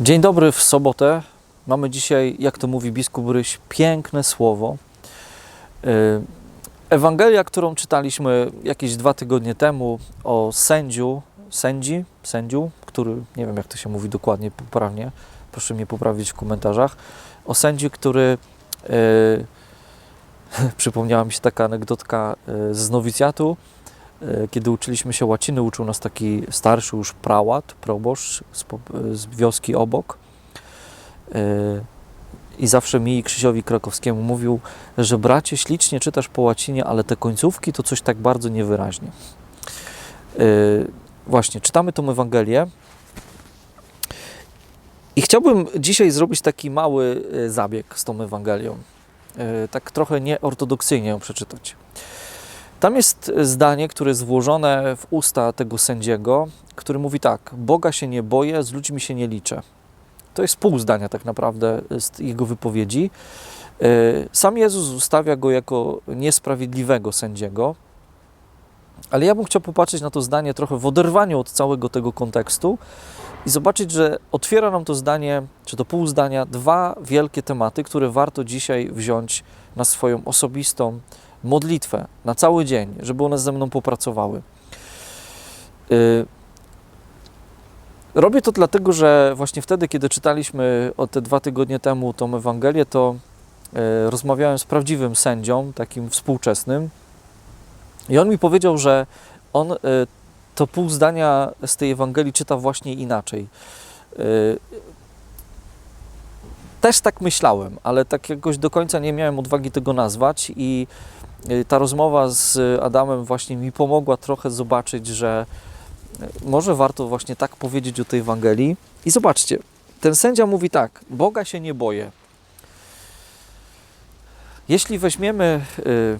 Dzień dobry w sobotę. Mamy dzisiaj, jak to mówi biskup Ryś, piękne słowo. Yy, Ewangelia, którą czytaliśmy jakieś dwa tygodnie temu o sędziu, sędzi, sędziu, który, nie wiem jak to się mówi dokładnie, poprawnie, proszę mnie poprawić w komentarzach, o sędzi, który, yy, przypomniała mi się taka anegdotka yy, z nowicjatu, kiedy uczyliśmy się łaciny, uczył nas taki starszy już prałat, proboszcz z, z wioski obok. Yy, I zawsze mi i Krzysiowi Krakowskiemu mówił, że bracie, ślicznie czytasz po łacinie, ale te końcówki to coś tak bardzo niewyraźnie. Yy, właśnie, czytamy tą Ewangelię. I chciałbym dzisiaj zrobić taki mały zabieg z tą Ewangelią. Tak trochę nieortodoksyjnie ją przeczytać. Tam jest zdanie, które jest włożone w usta tego sędziego, który mówi tak: Boga się nie boję, z ludźmi się nie liczę. To jest pół zdania tak naprawdę z jego wypowiedzi. Yy, Sam Jezus ustawia go jako niesprawiedliwego sędziego, ale ja bym chciał popatrzeć na to zdanie trochę w oderwaniu od całego tego kontekstu i zobaczyć, że otwiera nam to zdanie, czy to pół zdania, dwa wielkie tematy, które warto dzisiaj wziąć na swoją osobistą modlitwę, na cały dzień, żeby one ze mną popracowały. Yy, Robię to dlatego, że właśnie wtedy, kiedy czytaliśmy o te dwa tygodnie temu tą Ewangelię, to e, rozmawiałem z prawdziwym sędzią, takim współczesnym, i on mi powiedział, że on e, to pół zdania z tej Ewangelii czyta właśnie inaczej. Też tak myślałem, ale tak jakoś do końca nie miałem odwagi tego nazwać i ta rozmowa z Adamem właśnie mi pomogła trochę zobaczyć, że może warto właśnie tak powiedzieć o tej Ewangelii. I zobaczcie, ten sędzia mówi tak: Boga się nie boję. Jeśli weźmiemy y,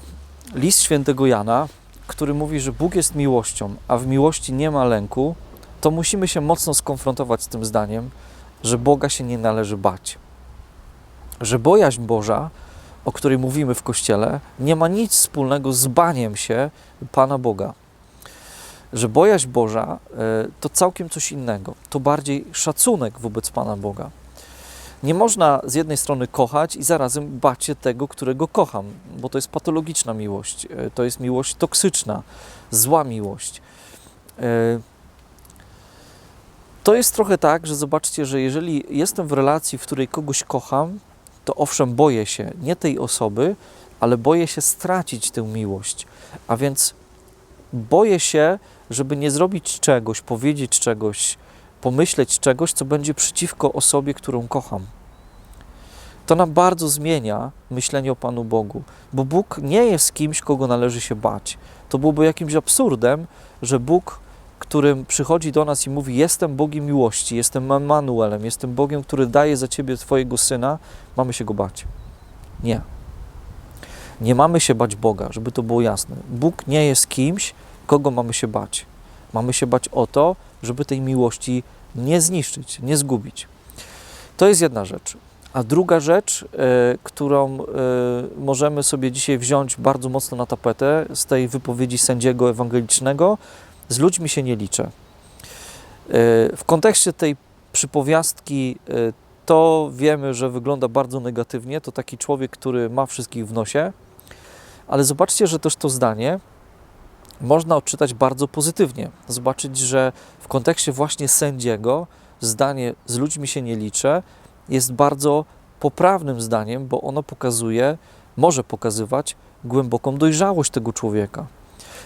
list świętego Jana, który mówi, że Bóg jest miłością, a w miłości nie ma lęku, to musimy się mocno skonfrontować z tym zdaniem, że Boga się nie należy bać. Że bojaźń Boża, o której mówimy w Kościele, nie ma nic wspólnego z baniem się Pana Boga że bojaźń Boża e, to całkiem coś innego. To bardziej szacunek wobec Pana Boga. Nie można z jednej strony kochać i zarazem bać się tego, którego kocham, bo to jest patologiczna miłość, e, to jest miłość toksyczna, zła miłość. E, To jest trochę tak, że zobaczcie, że jeżeli jestem w relacji, w której kogoś kocham, to owszem, boję się nie tej osoby, ale boję się stracić tę miłość. A więc boję się, żeby nie zrobić czegoś, powiedzieć czegoś, pomyśleć czegoś, co będzie przeciwko osobie, którą kocham. To nam bardzo zmienia myślenie o Panu Bogu, bo Bóg nie jest kimś, kogo należy się bać. To byłoby jakimś absurdem, że Bóg, którym przychodzi do nas i mówi: Jestem Bogiem miłości, jestem Emanuelem, jestem Bogiem, który daje za ciebie Twojego syna, mamy się go bać. Nie. Nie mamy się bać Boga, żeby to było jasne. Bóg nie jest kimś, kogo mamy się bać. Mamy się bać o to, żeby tej miłości nie zniszczyć, nie zgubić. To jest jedna rzecz. A druga rzecz, e, którą e, możemy sobie dzisiaj wziąć bardzo mocno na tapetę z tej wypowiedzi sędziego ewangelicznego, z ludźmi się nie liczę. E, w kontekście tej przypowiastki e, to wiemy, że wygląda bardzo negatywnie. To taki człowiek, który ma wszystkich w nosie, ale zobaczcie, że też to zdanie można odczytać bardzo pozytywnie. Zobaczyć, że w kontekście właśnie sędziego zdanie z ludźmi się nie liczę jest bardzo poprawnym zdaniem, bo ono pokazuje, może pokazywać głęboką dojrzałość tego człowieka.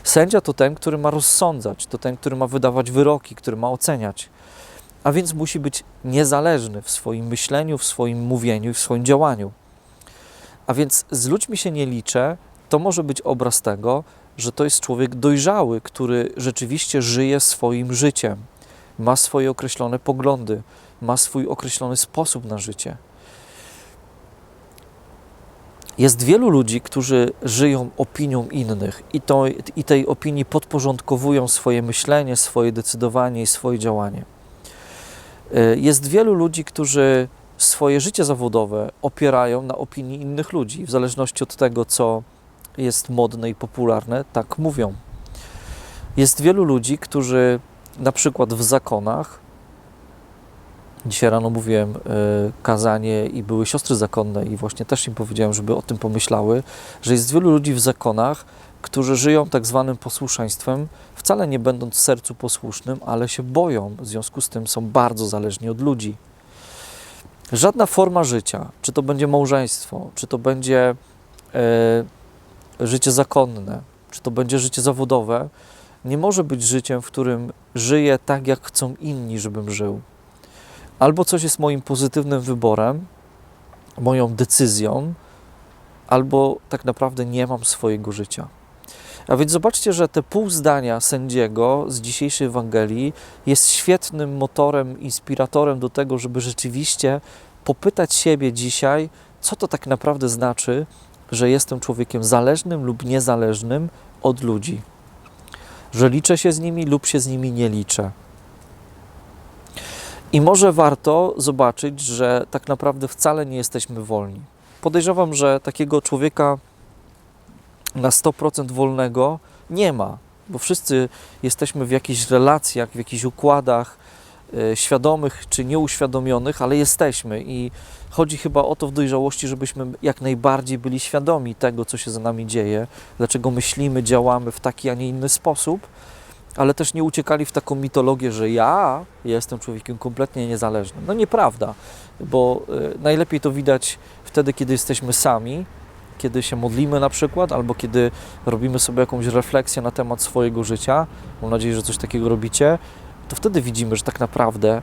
Sędzia to ten, który ma rozsądzać, to ten, który ma wydawać wyroki, który ma oceniać. A więc musi być niezależny w swoim myśleniu, w swoim mówieniu i w swoim działaniu. A więc z ludźmi się nie liczę, to może być obraz tego, że to jest człowiek dojrzały, który rzeczywiście żyje swoim życiem, ma swoje określone poglądy, ma swój określony sposób na życie. Jest wielu ludzi, którzy żyją opinią innych i, to, i tej opinii podporządkowują swoje myślenie, swoje decydowanie i swoje działanie. Y, Jest wielu ludzi, którzy swoje życie zawodowe opierają na opinii innych ludzi, w zależności od tego, co jest modne i popularne, tak mówią. Jest wielu ludzi, którzy na przykład w zakonach Dzisiaj rano mówiłem y, kazanie i były siostry zakonne i właśnie też im powiedziałem, żeby o tym pomyślały, że jest wielu ludzi w zakonach, którzy żyją tak zwanym posłuszeństwem, wcale nie będąc sercu posłusznym, ale się boją, w związku z tym są bardzo zależni od ludzi. Żadna forma życia, czy to będzie małżeństwo, czy to będzie e, życie zakonne, czy to będzie życie zawodowe, nie może być życiem, w którym żyję tak, jak chcą inni, żebym żył. Albo coś jest moim pozytywnym wyborem, moją decyzją, albo tak naprawdę nie mam swojego życia. A więc zobaczcie, że te pół zdania sędziego z dzisiejszej Ewangelii jest świetnym motorem, inspiratorem do tego, żeby rzeczywiście popytać siebie dzisiaj, co to tak naprawdę znaczy, że jestem człowiekiem zależnym lub niezależnym od ludzi. Że liczę się z nimi lub się z nimi nie liczę. I może warto zobaczyć, że tak naprawdę wcale nie jesteśmy wolni. Podejrzewam, że takiego człowieka na 100% wolnego nie ma, bo wszyscy jesteśmy w jakichś relacjach, w jakichś układach, e, świadomych czy nieuświadomionych, ale jesteśmy i chodzi chyba o to w dojrzałości, żebyśmy jak najbardziej byli świadomi tego, co się za nami dzieje, dlaczego myślimy, działamy w taki, a nie inny sposób, ale też nie uciekali w taką mitologię, że ja jestem człowiekiem kompletnie niezależnym. No nieprawda, bo e, najlepiej to widać wtedy, kiedy jesteśmy sami, kiedy się modlimy na przykład, albo kiedy robimy sobie jakąś refleksję na temat swojego życia, mam nadzieję, że coś takiego robicie, to wtedy widzimy, że tak naprawdę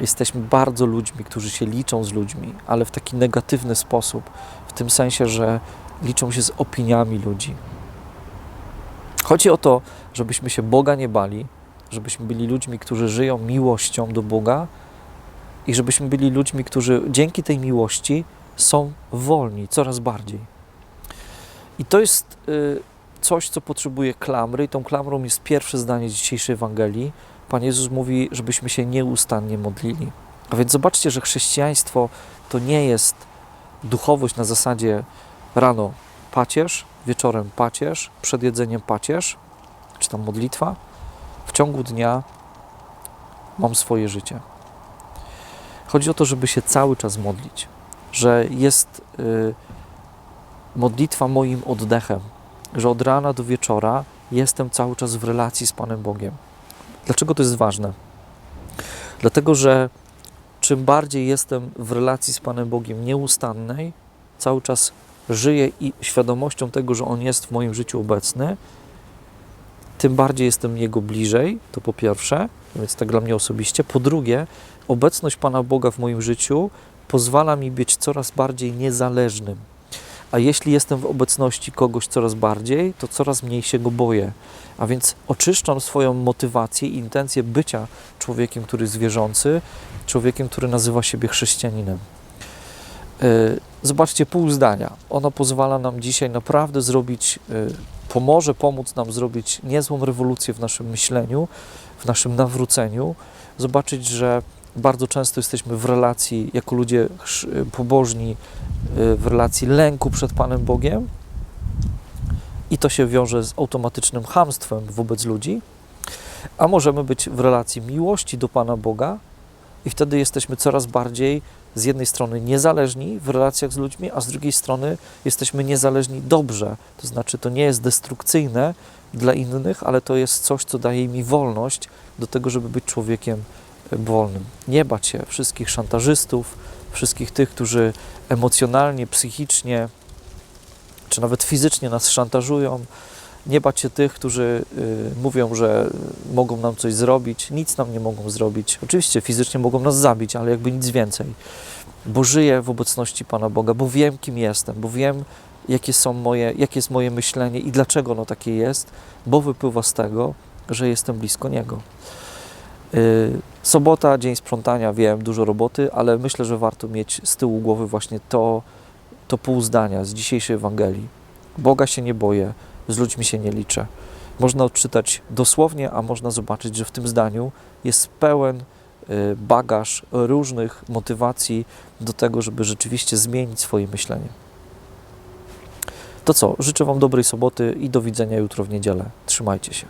jesteśmy bardzo ludźmi, którzy się liczą z ludźmi, ale w taki negatywny sposób, w tym sensie, że liczą się z opiniami ludzi. Chodzi o to, żebyśmy się Boga nie bali, żebyśmy byli ludźmi, którzy żyją miłością do Boga i żebyśmy byli ludźmi, którzy dzięki tej miłości są wolni coraz bardziej. I to jest y, coś, co potrzebuje klamry, i tą klamrą jest pierwsze zdanie dzisiejszej Ewangelii. Pan Jezus mówi, żebyśmy się nieustannie modlili. A więc zobaczcie, że chrześcijaństwo to nie jest duchowość na zasadzie rano pacierz, wieczorem pacierz, przed jedzeniem pacierz, czy tam modlitwa. W ciągu dnia mam swoje życie. Chodzi o to, żeby się cały czas modlić, że jest y, modlitwa moim oddechem, że od rana do wieczora jestem cały czas w relacji z Panem Bogiem. Dlaczego to jest ważne? Dlatego, że czym bardziej jestem w relacji z Panem Bogiem nieustannej, cały czas żyję i świadomością tego, że On jest w moim życiu obecny, tym bardziej jestem Jego bliżej, to po pierwsze, więc tak dla mnie osobiście. Po drugie, obecność Pana Boga w moim życiu pozwala mi być coraz bardziej niezależnym. A jeśli jestem w obecności kogoś coraz bardziej, to coraz mniej się go boję. A więc oczyszczam swoją motywację i intencję bycia człowiekiem, który jest wierzący, człowiekiem, który nazywa siebie chrześcijaninem. Yy, Zobaczcie pół zdania. Ono pozwala nam dzisiaj naprawdę zrobić, yy, pomoże pomóc nam zrobić niezłą rewolucję w naszym myśleniu, w naszym nawróceniu. Zobaczyć, że bardzo często jesteśmy w relacji, jako ludzie pobożni, yy, w relacji lęku przed Panem Bogiem i to się wiąże z automatycznym hamstwem wobec ludzi, a możemy być w relacji miłości do Pana Boga i wtedy jesteśmy coraz bardziej z jednej strony niezależni w relacjach z ludźmi, a z drugiej strony jesteśmy niezależni dobrze. To znaczy, to nie jest destrukcyjne dla innych, ale to jest coś, co daje mi wolność do tego, żeby być człowiekiem wolnym. Nie bać się wszystkich szantażystów, wszystkich tych, którzy emocjonalnie, psychicznie czy nawet fizycznie nas szantażują. Nie bać się tych, którzy y, mówią, że mogą nam coś zrobić. Nic nam nie mogą zrobić. Oczywiście fizycznie mogą nas zabić, ale jakby nic więcej. Bo żyję w obecności Pana Boga, bo wiem, kim jestem, bo wiem, jakie, są moje, jakie jest moje myślenie i dlaczego ono takie jest, bo wypływa z tego, że jestem blisko Niego. Y, sobota, dzień sprzątania, wiem, dużo roboty, ale myślę, że warto mieć z tyłu głowy właśnie to, to pół zdania z dzisiejszej Ewangelii. Boga się nie boję, z ludźmi się nie liczę. Można odczytać dosłownie, a można zobaczyć, że w tym zdaniu jest pełen y, bagaż różnych motywacji do tego, żeby rzeczywiście zmienić swoje myślenie. To co, życzę Wam dobrej soboty i do widzenia jutro w niedzielę. Trzymajcie się.